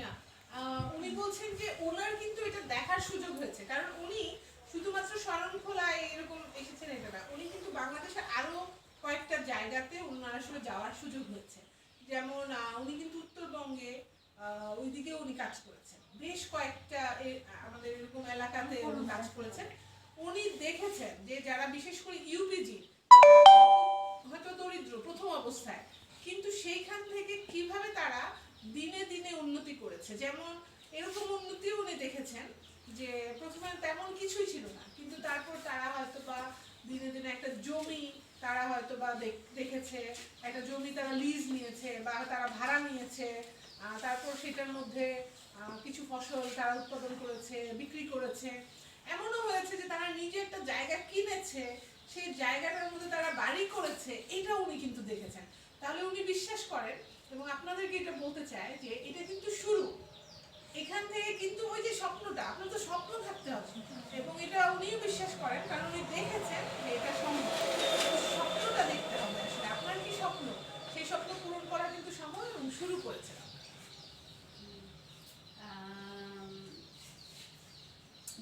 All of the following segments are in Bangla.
না, উনি বলছেন যে ওনার কিন্তু এটা দেখার সুযোগ হয়েছে কারণ উনি শুধুমাত্র এরকম এটা না উনি কিন্তু বাংলাদেশের কয়েকটা জায়গাতে ওনার আসলে যাওয়ার সুযোগ যেমন উনি কিন্তু উত্তরবঙ্গে ওইদিকে উনি কাজ করেছেন। বেশ কয়েকটা আমাদের এরকম এলাকাতে কাজ করেছেন। উনি দেখেছেন যে যারা বিশেষ করে ইউপিজি তারা দিনে দিনে উন্নতি করেছে। যেমন এরকম উন্নতিও উনি দেখেছেন যে প্রথমে তেমন কিছুই ছিল না, কিন্তু তারপর তারা হয়তো বা দিনে দিনে একটা জমি তারা হয়তো বা দেখেছে, একটা জমি তারা লিজ নিয়েছে বা তারা ভাড়া নিয়েছে তারপর সেটার মধ্যে কিছু ফসল তারা উৎপাদন করেছে, বিক্রি করেছে। এমনও হয়েছে যে তারা নিজে একটা জায়গা কিনেছে, সেই জায়গাটার মধ্যে তারা বাড়ি করেছে এটা উনি কিন্তু দেখেছেন। তাহলে উনি বিশ্বাস করেন এবং আপনাদেরকে এটা বলতে চায় যে এটা কিন্তু শুরু। এখান থেকে কিন্তু ওই যে স্বপ্নটা আপনার তো স্বপ্ন থাকতে হবে। এবং এটা উনিও বিশ্বাস করেন কারণ উনি দেখেছেন যে এটা সম্ভব। স্বপ্নটা দেখতে হবে আসলে। আপনার কি স্বপ্ন? সেই স্বপ্ন পূরণ করা কিন্তু সময় এবং শুরু করেছে Um,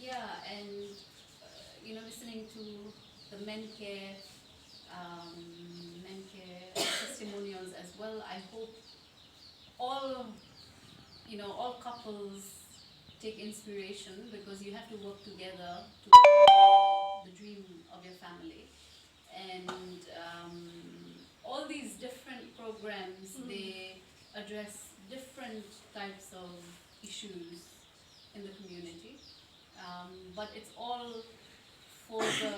yeah, and uh, you know, listening to the men care, um, testimonials as well. I hope all, you know, all couples take inspiration because you have to work together to the dream of your family, and um, all these different programs Mhm. they address different types of issues in the community, um, but it's all for the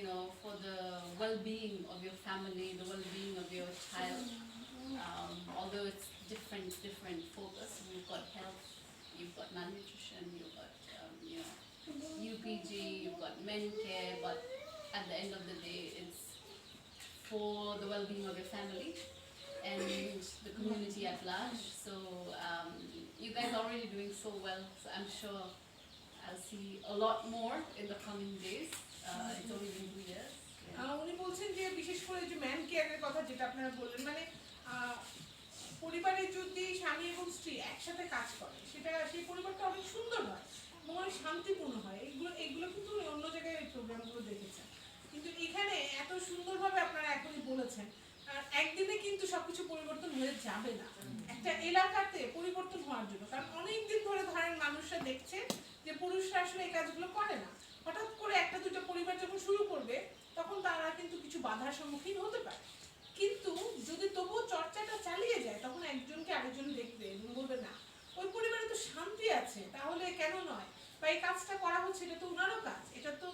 you know for the well-being of your family, the well-being of your child. Um, although it's different, different focus. You've got health, you've got malnutrition, you've got um, you know UPG, you've got men care, but at the end of the day, it's for the well-being of your family and the community at large. So um, you guys are already doing so well. So I'm sure I'll see a lot more in the coming days. উনি বলছেন যে বিশেষ করে যে ম্যান কেয়ারের কথা যেটা আপনারা বললেন মানে আহ, পরিবারে যদি স্বামী এবং স্ত্রী একসাথে কাজ করে সেটা সেই পরিবারটা অনেক সুন্দর হয় এবং অনেক শান্তিপূর্ণ হয়। এগুলো এগুলো কিন্তু অন্য জায়গায় এই প্রোগ্রামগুলো দেখেছেন। কিন্তু এখানে এত সুন্দরভাবে আপনারা এখনই বলেছেন আর একদিনে কিন্তু সবকিছু পরিবর্তন হয়ে যাবে না। একটা এলাকাতে পরিবর্তন হওয়ার জন্য কারণ অনেক দিন ধরে ধরেন মানুষরা দেখছে যে পুরুষরা আসলে এই কাজগুলো করে না। হঠাৎ করে একটা দুটো পরিবার যখন শুরু করবে তখন তারা কিন্তু কিছু বাধার সম্মুখীন হতে পারে। কিন্তু যদি তবুও চর্চাটা চালিয়ে যায়, তখন একজনকে আরেকজন দেখবে, বলবে না। ওই পরিবারে তো শান্তি আছে, তাহলে কেন নয়? বা এই কাজটা করা হচ্ছে, এটা তো ওনারও কাজ, এটা তো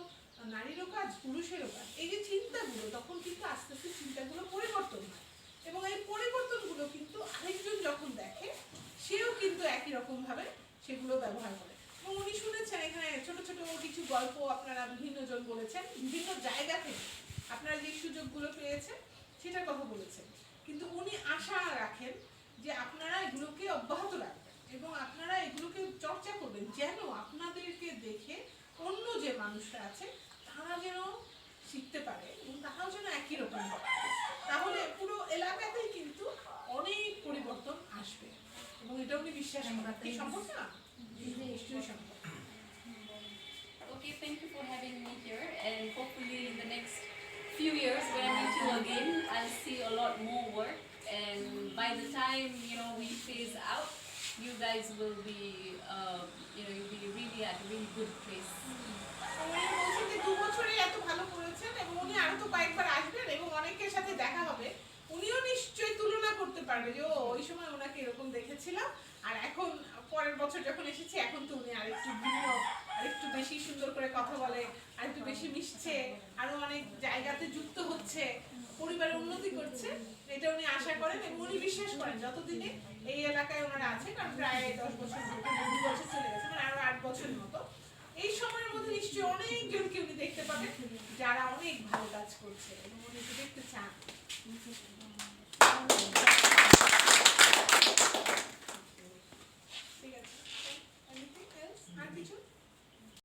নারীরও কাজ, পুরুষেরও কাজ। এই যে চিন্তাগুলো, তখন কিন্তু আস্তে আস্তে চিন্তাগুলো পরিবর্তন হয়। এবং এই পরিবর্তনগুলো কিন্তু আরেকজন যখন দেখে, সেও কিন্তু একই রকম ভাবে সেগুলো ব্যবহার করে। এবং উনি শুনেছেন, এখানে ছোট ছোট কিছু গল্প আপনারা বিভিন্ন জন বলেছেন, বিভিন্ন জায়গা থেকে। আপনারা যে সুযোগগুলো পেয়েছেন সেটার কথা বলেছেন। কিন্তু উনি আশা রাখেন যে আপনারা এগুলোকে অব্যাহত রাখবেন এবং আপনারা এগুলোকে চর্চা করবেন যেন আপনাদেরকে দেখে অন্য যে মানুষরা আছে তারা যেন শিখতে পারে এবং তারাও যেন একই রকম তাহলে পুরো এলাকাতেই কিন্তু অনেক পরিবর্তন আসবে এবং এটা উনি বিশ্বাস করেন। কি সম্ভব না? নিশ্চয়ই সম্ভব। Okay, thank you for having me here, and hopefully in the next few years when I meet you again, I'll see a lot more work. And by the time you know we phase out, you guys will be, uh, you know, you'll be really at a really good place. উনিও নিশ্চয়ই তুলনা করতে পারবে যে ওই সময় ওনাকে এরকম দেখেছিলাম আর এখন পরের বছর যখন এসেছি এখন তো উনি আরেকটু ভিন্ন আরেকটু বেশি সুন্দর করে কথা বলে, আরেকটু বেশি মিশছে, আরও অনেক জায়গাতে যুক্ত হচ্ছে, পরিবারের উন্নতি করছে, এটা উনি আশা করেন এবং উনি বিশ্বাস করেন যতদিনে এই এলাকায় ওনারা আছে কারণ প্রায় দশ বছর দু বছর চলে গেছে মানে আরও আট বছর মতো, এই সময়ের মধ্যে নিশ্চয়ই অনেকজনকে উনি দেখতে পাবেন যারা অনেক ভালো কাজ করছে এবং উনি একটু